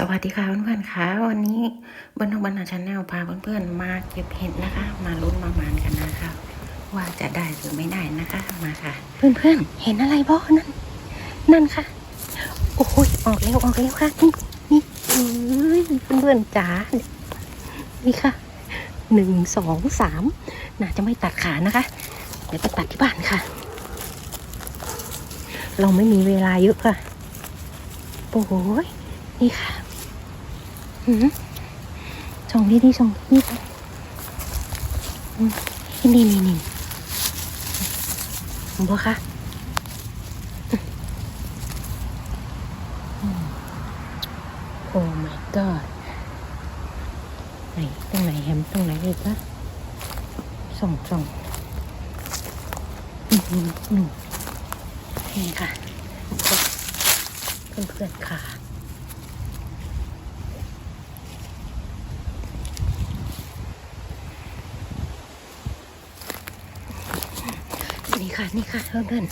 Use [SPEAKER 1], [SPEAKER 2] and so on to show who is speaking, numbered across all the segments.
[SPEAKER 1] สวัสดีค่ะเพื่อนๆค่ะวันนี้บนทงบรรณาชาแนลพาเพื่อนๆมาเก็บเห็ดนะคะ มาลุ้นมามานกันนะคะ ว่าจะได้หรือไม่ได้นะคะมาค่ะ เพื่อนๆเห็นอะไรบ้นั่นนั่นค่ะ โอ้ยออกเร็วออกเร็วค่ะนี่นี่เพื่อนๆจ๋านี่ค่ะหนึ่งสองสามน่าจะไม่ตัดขานะคะเดี๋ยวไปตัดที่บ้านค่ะ เราไม่มีเวลาเยอะค่ะโอ้โหยนี่ค่ะ หืมส่องดีดีๆส่องนี่ไปนี่นี่นี่ผมบอกค่ะอืมโอ้ my god ไหนตรงไหนแฮมตรงไหนอีกวะส่งส่องอืมอืมอืมนี่ค่ะเพื่อนๆค่ะ นี่ ค่ะ นี่ค่ะเพื่อน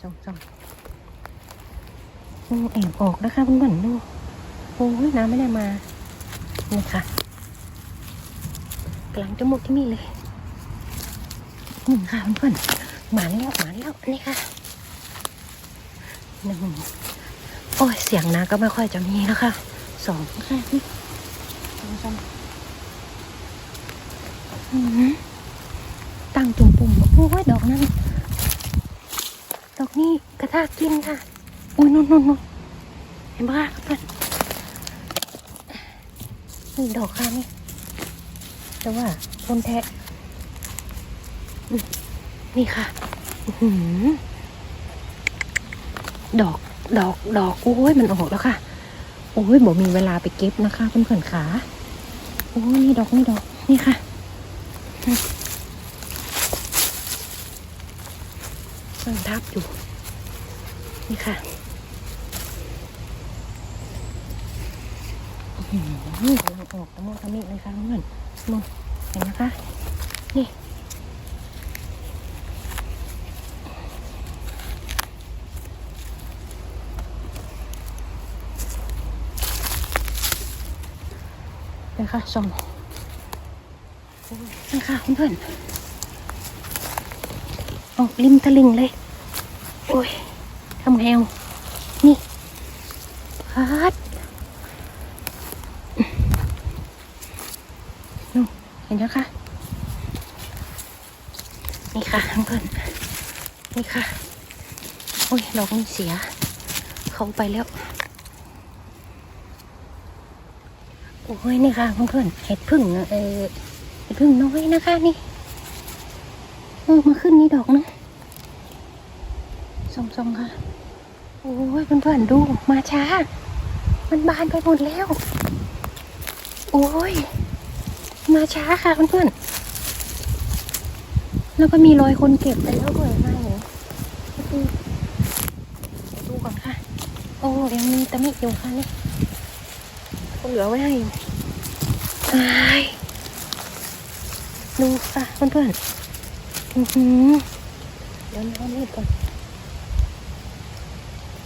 [SPEAKER 1] จ้องจ้องอืมแอบออกนะคะเพื่อนๆดูโอ้ยน้ำไม่ได้มา นี่ค่ะกลังจะหมดที่นี่เลยหนึ่งค่ะเพื่อนๆหมานแล้วหมานแล้วนี่ค่ะหนึ่ง โอ้ย เสียงนะก็ไม่ค่อยจะมีแล้วค่ะสองค่นี่สองสองอืมตั้งจุ่มปุ่มโอ้ยดอกนั้น ดอกนี้กระทากินค่ะอุ้ยนู่นนู่นนู่นเห็นปะคะเพื่อนนี่ดอกค่ะนี่แต่ว่าคนแทะนี่ค่ะดอก ดอกดอกโอ้ยมันออกแล้วค่ะ โอ้ยบอกมีเวลาไปเก็บนะคะเพื่อนๆขาโอ้ยนี่ดอกนี่ดอกนี่ค่ะมันทับอยู่ นี่ค่ะอื้อหือกำลังออกตะโมตะมิเลยค่ะเพื่อนๆนู่นเห็นนะคะ นี่ เลยค่ะส่องนี่ค่ะเพื่อนออกริมตะลิงเลย โอ้ยทำไงเอานี่พัดนู่นเห็นนะคะนี่ค่ะเพื่อนนี่ค่ะ โอ้ยดอกนี้เสีย เขาไปแล้ว โอ้ยนี่ค่ะเพื่อนๆเห็ดพึ่งเออเห็ดพึ่งน้อยนะคะนี่เออมาขึ้นนี่ดอกนึงส่องๆค่ะ โอ้ยเพื่อนๆดูมาช้า มันบานไปหมดแล้ว โอ้ย มาช้าค่ะเพื่อนๆแล้วก็มีรอยคนเก็บไปแล้วด้วยมาอย่างดูดูก่อนค่ะ โอ้ยังมีตะมิอยู่ค่ะนี่ เหลือไว้ให้อยู่ตายดูค่ะเพื่อนๆอือหือเดี๋ยวน้ำมีดก่อน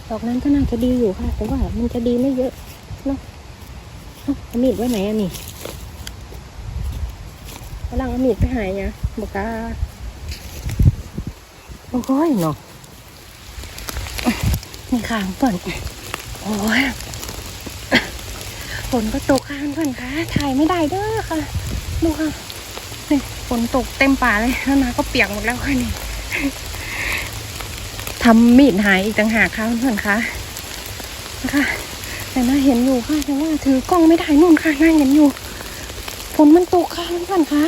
[SPEAKER 1] ดอกนั้นก็น่าจะดีอยู่ค่ะแต่ว่ามันจะดีไม่เยอะเนาะเอ้าเอามีดไว้ไหนอะนี่กำลังเอามีดไปหายเนี่ยบอกกาโอ้ยเนาะนี่ค่ะเพื่อนโอ้ย ฝนก็ตกค่ะเพื่อนๆคะถ่ายไม่ได้เด้อค่ะ ดูค่ะนี่ฝนตกเต็มป่าเลยแล้วนาก็เปียกหมดแล้วค่ะนี่ทำมีดหายอีกต่างหากค่ะเพื่อนๆคะนะคะแต่น่าเห็นอยู่ค่ะแต่ว่าถือกล้องไม่ได้นู่นค่ะน่าเห็นอยู่ฝนมันตกค่ะเพื่อนๆคะ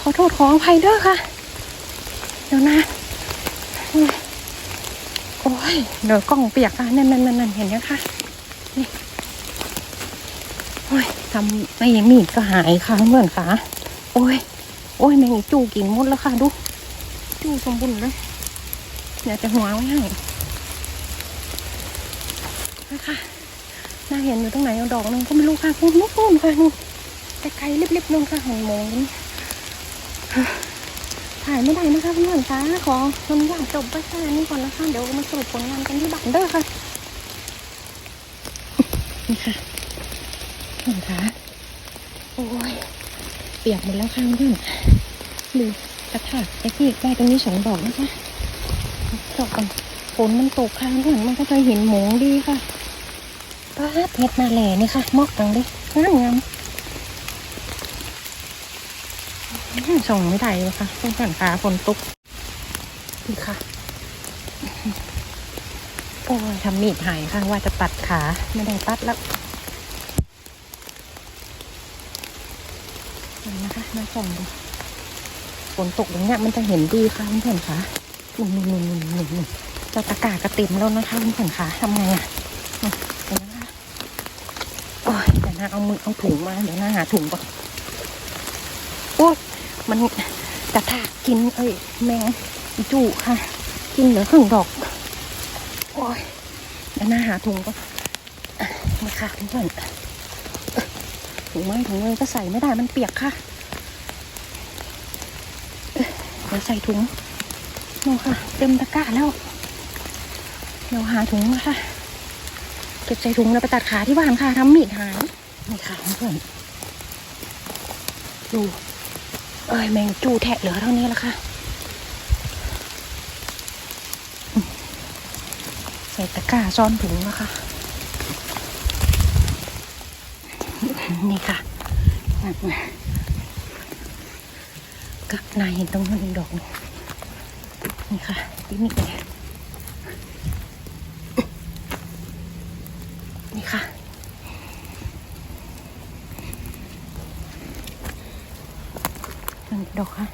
[SPEAKER 1] ขอโทษขออภัยเด้อค่ะ เดี๋ยวนะโอ้ยเดี๋ยวกล้องเปียกอะนั่นนั่นนั่นเห็นยังคะโอ้ย ทำไม่มีดก็หายค่ะเพื่อนค่ะโอ้ยโอ้ยแมงจูกินหมดแล้วค่ะดูจูสมบูรณ์เลยเดี๋ยวจะหัวไว้ให้นะคะน่าเห็นอยู่ตรงไหนเอาดอกหนึงก็ไม่รู้ค่ะคุณนู่นค่ะนู่นไกลๆลิบๆนู่นค่ะหงมองนี่ถ่ายไม่ได้นะคะเพื่อนๆคะขออนุญาตจบไปแค่นี้ก่อนนะคะเดี๋ยวมาสรุปผลงานกันที่บ้านเด้อค่ะ นี่ค่ะ คะ โอ้ยเปียกหมดแล้วค่ะเพื่อนดูกระถางไอ้ที่ได้ตรงนี้สองดอกนะคะดอกกันฝนมันตกค่ะเพื่อนมันก็จะเห็นหมงดีค่ะป้าเพชรมาแหล่นี่ค่ะ มอกตังดิงามงามอื้อส่งไม่ได้เลยค่ะต้องสั่นขาฝนตกนี่ค่ะโอ้ยทำมีดหายค่ะว่าจะตัดขา ไม่ได้ตัดแล้วนี่นะคะ มาส่องดูฝนตกอย่างเงี้ยมันจะเห็นดีค่ะเพื่อนค่ะนุ่นนุ่นนุ่นนุ่นนุ่นนุ่นเราตะกากระต็มแล้วนะคะเพื่อนค่ะทำไงอะเดี๋ยวนะคะโอ้ยเดี๋ยวนะเอามือเอาถุงมาเดี๋ยวนะหาถุงก่อนโอ้ยมันกระทากกินเอ้ยแมงจูค่ะ กินเหลือครึ่งดอกโอ้ยเดี๋ยวนะหาถุงก่อนอะนี่ค่ะเพื่อนถุงไม้ถุงเงินก็ใส่ไม่ได้มันเปียกค่ะ เดี๋ ยวใส่ถุงนูค่ะ เต็มตะกร้าแล้วเดี๋ยวหาถุงนะคะเก็บใส่ถุงแล้วไปตัดขาที่บ้านค่ะทำมีดหายนี่ค่ะเพื่อนดูเอ้ยแมงจูแทะเหลือเท่านี้แล้วค่ะ ใส่ตะกร้าซ่อนถุงนะคะ นี่ค่ะนั่นนะ กับนายเห็นตรงนั้นอีกดอกนี่ค่ะที่นี่เลยนี่ค่ะ ดอกค่ะ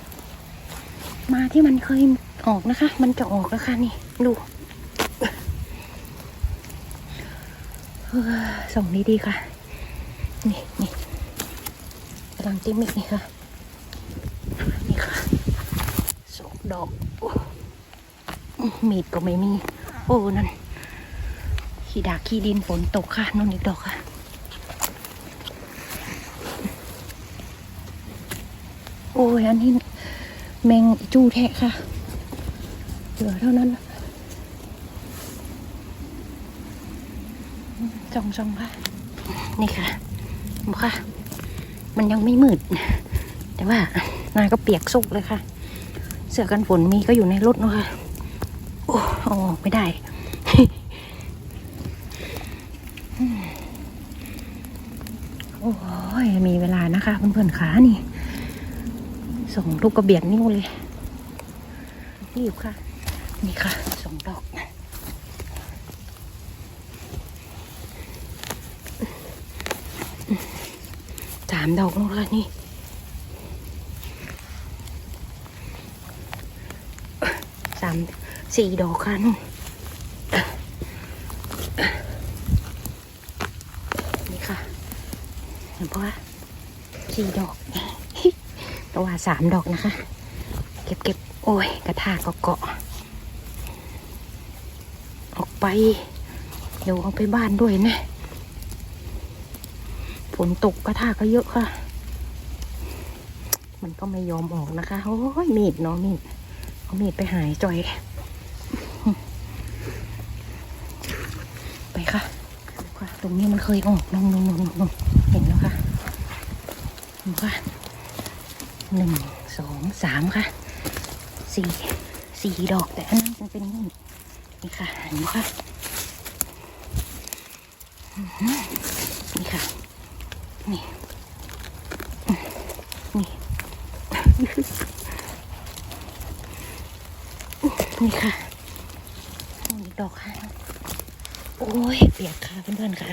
[SPEAKER 1] มาที่มันเคยออกนะคะ มันจะออกแล้วค่ะนี่ดูเออส่งดีๆค่ะ นี่นี่กำลังจิ้มอีกนี่ค่ะ นี่ค่ะสอง ดอกอมีดก็ไม่มี โอ้นั่นขี้ดาขี้ดินฝนตกค่ะนั่นอีกดอกค่ะ โอ้ยอันนี้แมงจูแทะค่ะ เหลือเท่านั้นละจองจองค่ะ นี่ค่ะบอกค่ะ มันยังไม่มืด แต่ว่านาก็เปียกสุกเลยค่ะ เสื้อกันฝนมีก็อยู่ในรถนะคะโอ้เอาออกไม่ได้โอ้ยมีเวลานะคะเพื่อนๆขานี่ส่งลูกกระเบียดนิ้วเลยนี่ค่ะ นี่ค่ะสองดอกสามดอกแล้วค่ะนี่ สามสี่ดอกค่ะนู่นนี่ค่ะเห็นปะสี่ดอกตัวาสามดอกนะคะ เก็บเก็บโอ้ย กระถากเกาะ ออกไป เดี๋ยวเอาไปบ้านด้วยนะ ฝนตกกระถากก็เยอะค่ะ มันก็ไม่ยอมออกนะคะ โอ้ยมีดเนาะมีด เอามีดไปหายจอย ไปค่ะค่ะตรงนี้มันเคยออกลงลงลงลงเห็นแล้วค่ะดูค่ะหนึ่งสองสามค่ะสี่สี่ดอกแต่อันนั้นมันเป็นนี่นี่ค่ะเห็นค่ะนี่ค่ะ นี่ นี่ นี่ค่ะนี่ดอกค่ะ โอ้ยเปียกค่ะเพื่อนๆค่ะ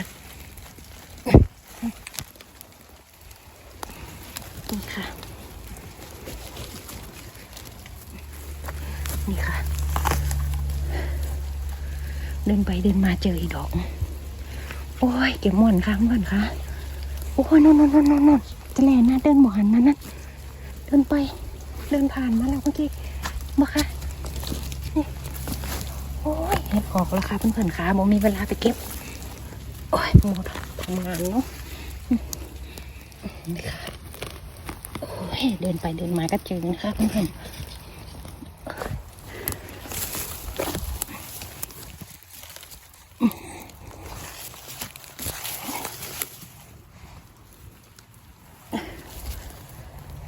[SPEAKER 1] นี่ค่ะ นี่ค่ะ เดินไปเดินมาเจออีดอก โอ้ย เก็บหม่อนค่ะเพื่อนค่ะ โอ้ยนอนนอนนอนนอนจะแลนะเดินหมหันนั่นนั่นเดินไป เดินผ่านมาแล้วเมื่อกี้มาค่ะ เห็ดออกแล้วค่ะเพื่อนๆค่ะโมมีเวลาไปเก็บ โอ้ยโมทำงานเนาะนี่ค่ะโอ้ยยเดินไปเดินมาก็เจอนะคะเพื่อนๆ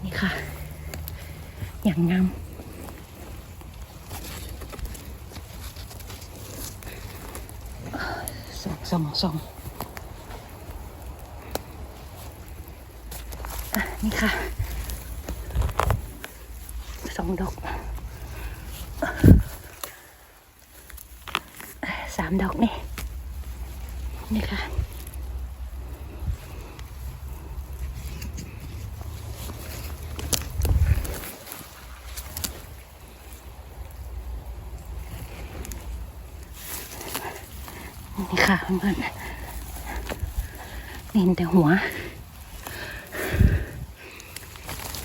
[SPEAKER 1] นี่ค่ะ อย่างงาม สองสองสองนี่ค่ะสองดอกสามดอกนี่นี่ค่ะ นี่ค่ะเพื่นเห็นแต่หัว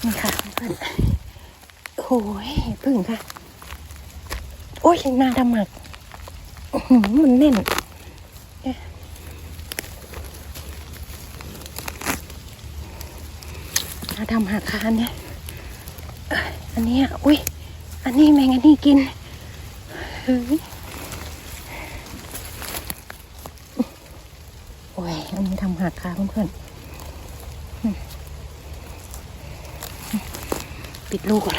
[SPEAKER 1] นี่ค่ะเพื่อนโอ้ยพึ่งค่ะ โอ้ยหน้าดำหมักหือมันแน่นหน้าดำหักค่ะอันเนี้ยอันนี้อุ้ย อันนี้แมงอันนี้กินเฮ้ยโอ้ ยอันนี้ทำหักค่ะเพื่อนๆปิดลูกก่อน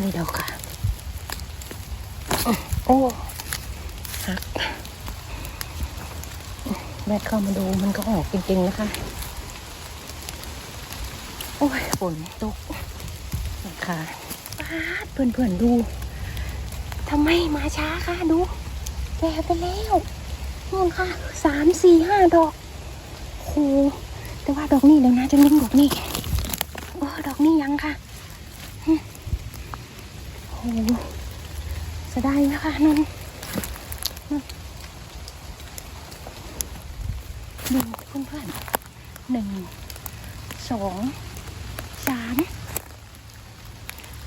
[SPEAKER 1] นี่เดอกค่ะ โอ้หักแบดเข้ามาดูมันก็ออกจริงๆนะคะ โอ้ยฝนตกค่ะป้าดเพื่อนๆดูทำไมมาช้าคะดูแก่ไปแล้ว นู่นค่ะสามสี่ห้าดอกโหแต่ว่าดอกนี้เดี๋ยวนะจะมิ้นดอกนี้โอ้ดอกนี้ยังค่ะโอ้โหเสียดายนะคะนนนนดูเพื่อนๆหนึ่งสองสาม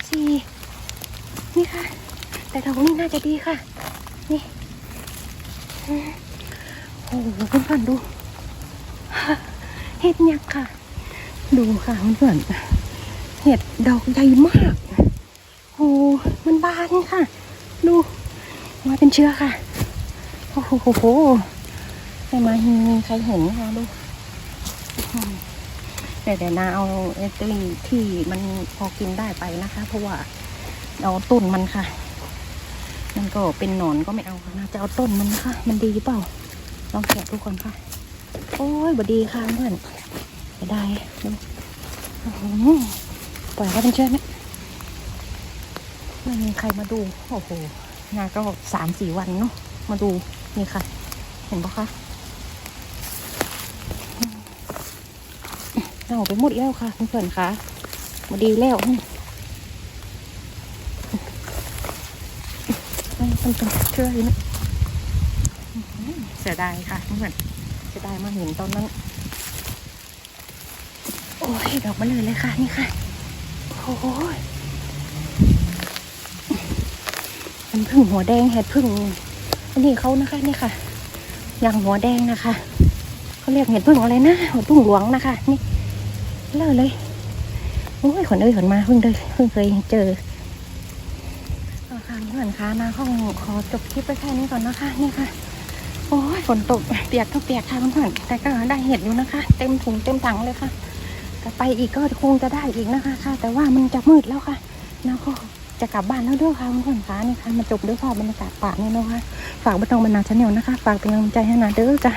[SPEAKER 1] สี่นี่ค่ะ แต่ดอกนี้น่าจะดีค่ะ นี่ โอ้โหเพื่อนๆดูเห็ดยักษ์ค่ะ ดูค่ะเพื่อนๆเห็ดดอกใหญ่มากโอ้มันบานค่ะ ดูมาเป็นเชื้อค่ะโอ้โหแต่มามีใครเห็นค่ะดูอืมแต่เดี๋ยวนาเอาไอ้ตัวที่มันพอกินได้ไปนะคะ เพราะว่าเอาต้นมันค่ะ มันก็เป็นหนอนก็ไม่เอาค่ะนาจะเอาต้นมันนะคะ มันดีเปล่า ลองแกะทุกคนค่ะ โอ้ยบดีค่ะเพื่อนจะได้โอ้โหปล่อยเขาเป็นเชื้อไหมไม่มีใครมาดู โอ้โห งานก็สามสี่วันเนาะ มาดู นี่ค่ะ เห็นปะคะเอาไปหมดแล้วค่ะเพื่อนๆค่ะมาดีแล้วนี่มันเป็นเชื่อเลยนะ สียดายค่ะเพื่อนเสียดายมาเห็นตอนนั้น โอ้ยดอกมาเลยเลยค่ะนี่ค่ะโอ้ยเป็นพึ่งหัวแดงเห็ดพึ่งอันนี้เขานะคะนี่ค่ะอย่างหัวแดงนะคะเขาเรียกเห็ดพึ่งอะไรนะเห็ดพึ่งหลวงนะคะ นี่เลิศเลยโอ้ยขนเอ้ยขนมาเพิ่งเลยเพิ่งเคยเจอค่ะเพื่อนคะมาห้องขอจบคลิปไปแค่นี้ก่อนนะคะนี่ค่ะ โอ้ยฝนตกเปียกก็เปียกค่ะเพื่อนๆแต่ก็ได้เห็ดอยู่นะคะ เต็มถุงเต็มถังเลยค่ะแต่ไปอีกก็คงจะได้อีกนะคะค่ะ แต่ว่ามันจะมืดแล้วค่ะแล้วก็จะกลับบ้านแล้วด้วยค่ะคุณผู้ชมคะนี่ค่ะมาจบด้วยภาพบรรยากาศป่าเนี่ยนะคะฝากบันทองบรรณาชาแนลนะคะ ฝากเป็นกำลังใจให้นาเด้อจ้ะ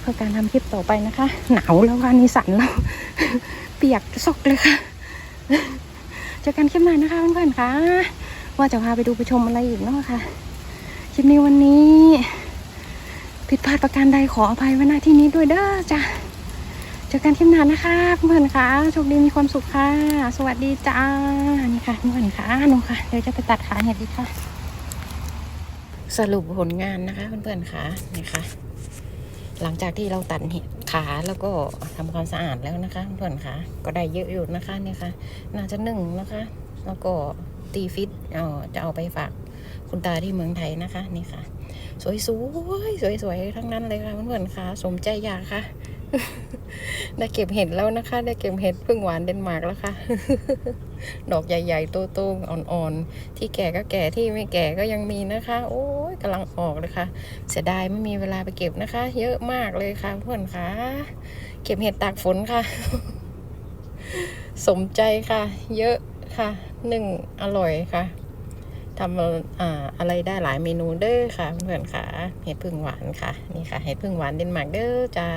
[SPEAKER 1] เพื่อการทำคลิปต่อไปนะคะ หนาวแล้วค่ะนี่สั่นแล้วเปียกซอกเลยค่ะเจอกันคลิปหน้านะคะเพื่อนๆค่ะ ว่าจะพาไปดูไปชมอะไรอีกเนาะค่ะคลิปนี้วันนี้ ผิดพลาดประการใดขออภัยไว้หน้าที่นี้ด้วยเด้อจ้ะเจอกันคลิปหน้านะคะเพื่อนๆคะโชคดีมีความสุขค่ะ สวัสดีจ้านี่ค่ะเพื่อนๆคะหนูค่ะเดี๋ยวจะไปตัดขาเห็ดดีค่ะ สรุปผลงานนะคะเพื่อนๆคะนี่ค่ะ หลังจากที่เราตัดเห็ดขาแล้วก็ทำความสะอาดแล้วนะคะเพื่อนๆคะก็ได้เยอะอยู่นะคะนี่ค่ะ น่าจะหนึ่งนะคะ แล้วก็ตีฟิตเออจะเอาไปฝากคุณตาที่เมืองไทยนะคะ นี่ค่ะ สวยๆสวยๆทั้งนั้นเลยค่ะเพื่อนๆคะสมใจอยากค่ะ ได้เก็บเห็ดแล้วนะคะ ได้เก็บเห็ดพึ่งหวานเดนมาร์กแล้วค่ะ ดอกใหญ่ๆโตๆอ่อนๆ ที่แก่ก็แก่ที่ไม่แก่ก็ยังมีนะคะ โอ้ยกำลังออกเลยค่ะ เสียดายไม่มีเวลาไปเก็บนะคะ เยอะมากเลยค่ะเพื่อนค่ะ เก็บเห็ดตากฝนค่ะ สมใจค่ะ เยอะค่ะหนึ่งอร่อยค่ะ ทำอ่าอะไรได้หลายเมนูเด้อค่ะเพื่อนค่ะเห็ดพึ่งหวานค่ะ นี่ค่ะเห็ดพึ่งหวานเดนมาร์กเด้อจ้า